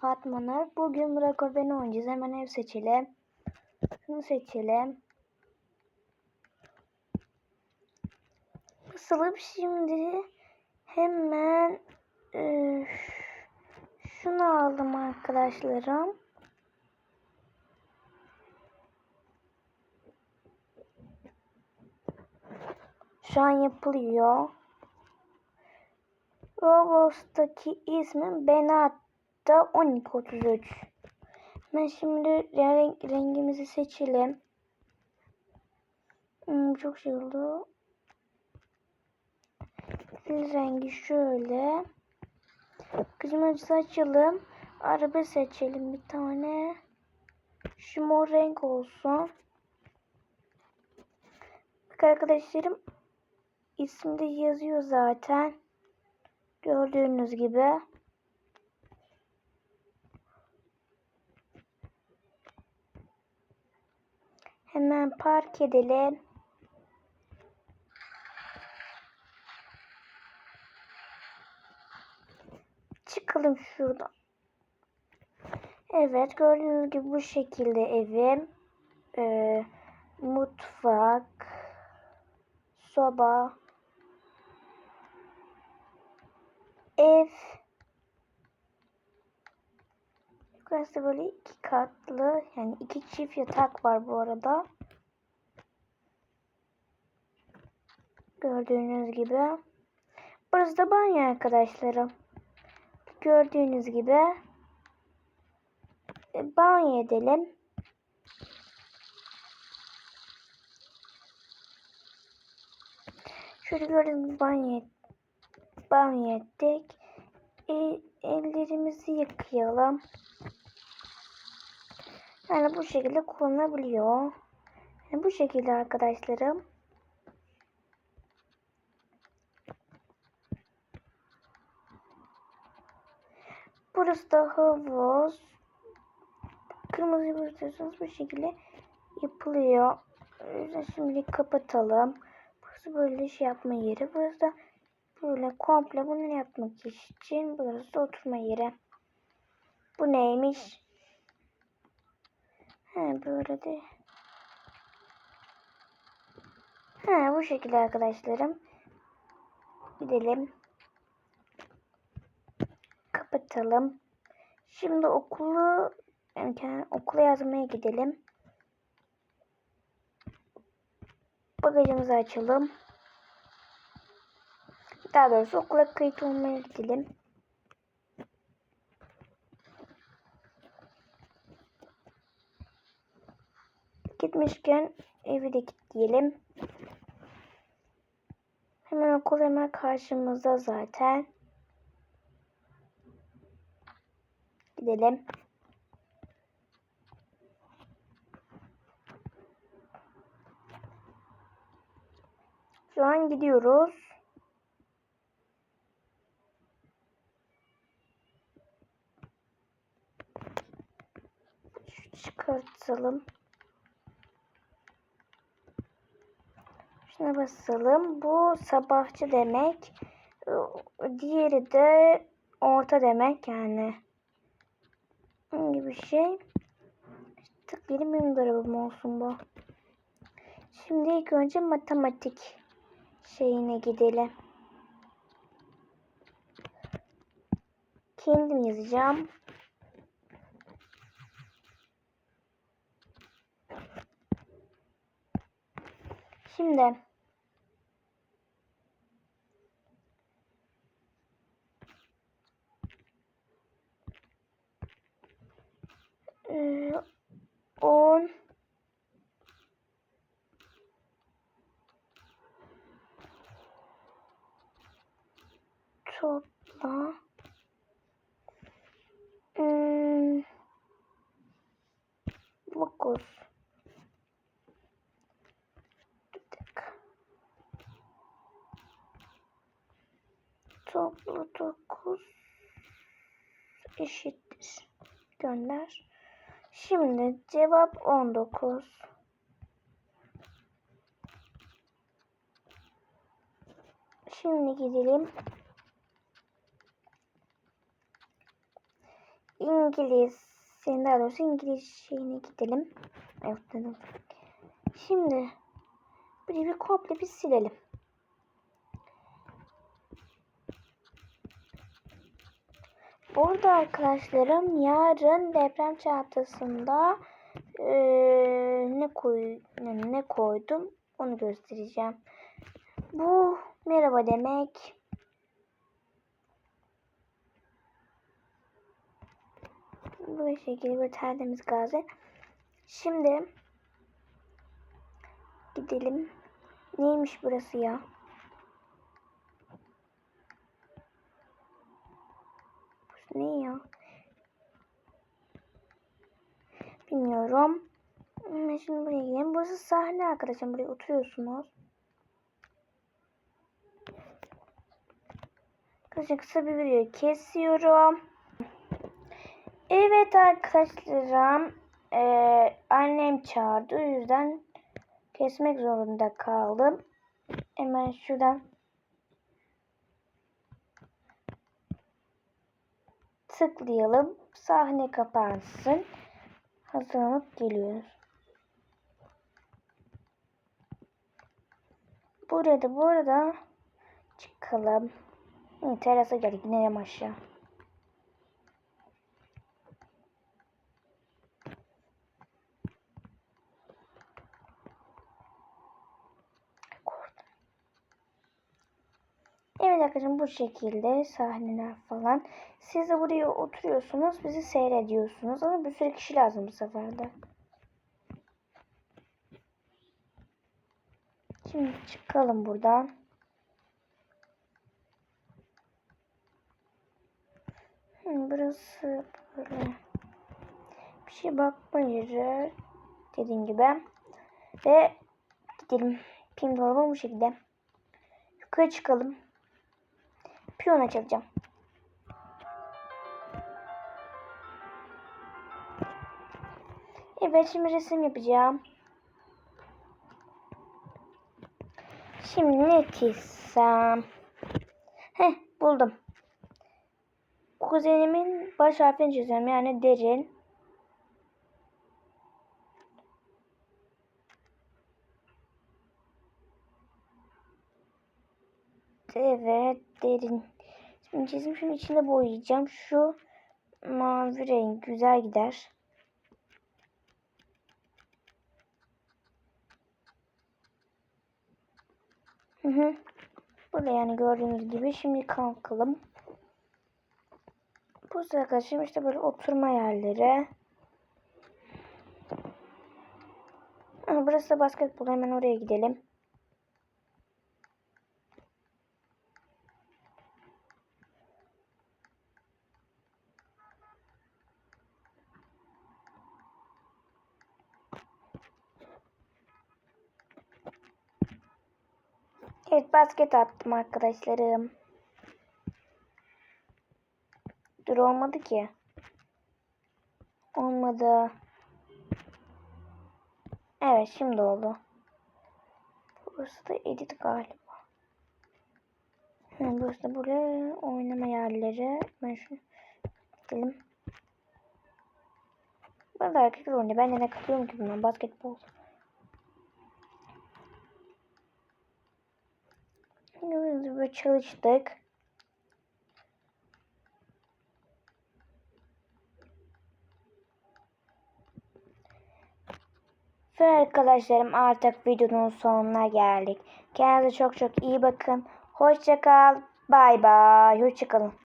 Fatma Nur. Bugün Burak Öben'i oynayacağız. Hemen ev seçelim. Şunu seçelim. Basalım şimdi. Hemen e, şunu aldım arkadaşlarım. Şu an yapılıyor. Roblox'taki ismim Benatta 1233. Ben şimdi renk, rengimizi seçelim. Hmm, çok şey oldu. Rengi şöyle. Kızımızı açalım. Araba seçelim bir tane. Şu mor renk olsun. Bak arkadaşlarım isimde yazıyor zaten. Gördüğünüz gibi. Hemen park edelim. Çıkalım şuradan. Evet gördüğünüz gibi bu şekilde evim. Ee, mutfak, soba, ev. Yukarısı böyle iki katlı yani iki çift yatak var bu arada. Gördüğünüz gibi. Burası da banyo arkadaşlarım. Gördüğünüz gibi. E, banyo edelim. Şöyle gördüğünüz gibi banyo, banyo ettik. E, ellerimizi yıkayalım. Yani bu şekilde kullanılabiliyor. Yani bu şekilde arkadaşlarım. Burası da havuz. Kırmızı basıyorsunuz bu şekilde yapılıyor. Şimdi kapatalım. Burası böyle şey yapma yeri. Burası da böyle komple bunu yapmak için. Burası da oturma yeri. Bu neymiş? He böyle de. He bu şekilde arkadaşlarım. Gidelim. Kapatalım. Şimdi okulu yani okula yazmaya gidelim. Bagajımızı açalım. Daha doğrusu okula kayıt olmaya gidelim. Gitmişken evi de kilitleyelim. Hemen okul hemen karşımızda zaten. Gidelim. Şu an gidiyoruz. Çıkartalım. Şuna basalım. Bu sabahçı demek. Diğeri de orta demek yani. Gibi bir şey. Tıklayalım benim de arabam olsun bu. Şimdi ilk önce matematik şeyine gidelim. Kendim yazacağım. Şimdi topla dokuz eşittir gönder şimdi cevap on dokuz Şimdi gidelim. İngiliz, senin daha doğrusu İngiliz şeyine gidelim. Evet dedim. Şimdi burayı bir komple bir silelim. Burada arkadaşlarım yarın deprem çantasında eee, ne koy ne koydum onu göstereceğim. Bu merhaba demek. Bu şekilde bir tertemiz gazi. Şimdi gidelim. Neymiş burası ya? Burası ne ya? Bilmiyorum. Hmm, Şimdi buraya gidelim. Burası sahne arkadaşım. Buraya oturuyorsunuz. Arkadaşlar kısa bir video kesiyorum. Evet arkadaşlarım. Eee, annem çağırdı. O yüzden kesmek zorunda kaldım. Hemen şuradan tıklayalım. Sahne kapansın. Hazırlanıp geliyoruz. Burada bu arada çıkalım. Terasa geldik. İnelim aşağı. Evet arkadaşlar bu şekilde sahneler falan. Siz de buraya oturuyorsunuz, bizi seyrediyorsunuz ama bir sürü kişi lazım bu sefer de. Şimdi çıkalım buradan. Burası böyle bir şey bakma dediğim gibi ve gidelim. Pim dolabı bu şekilde. Yukarı çıkalım. Piyano çalacağım. Evet şimdi resim yapacağım. Şimdi ne çizsem? Heh buldum. Kuzenimin baş harfini çiziyorum yani derin. Evet derin. Şimdi çizim şunun içinde boyayacağım. Şu mavi renk güzel gider. Hı hı. Burada yani gördüğünüz gibi şimdi kalkalım. Bu arkadaşım işte böyle oturma yerleri. Burası da basketbol. Hemen oraya gidelim. Evet basket attım arkadaşlarım. Dur olmadı ki. Olmadı. Evet şimdi oldu. Burası da edit galiba. Hı, burası da böyle oynama yerleri. Ben şunu gidelim. Burada erkekler oynuyor. Ben de ne katılıyorum ki bundan basketbol. Gördüğünüz gibi çalıştık. Ve arkadaşlarım artık videonun sonuna geldik. Kendinize çok çok iyi bakın. Hoşça kal. Bay bay. Hoşça kalın.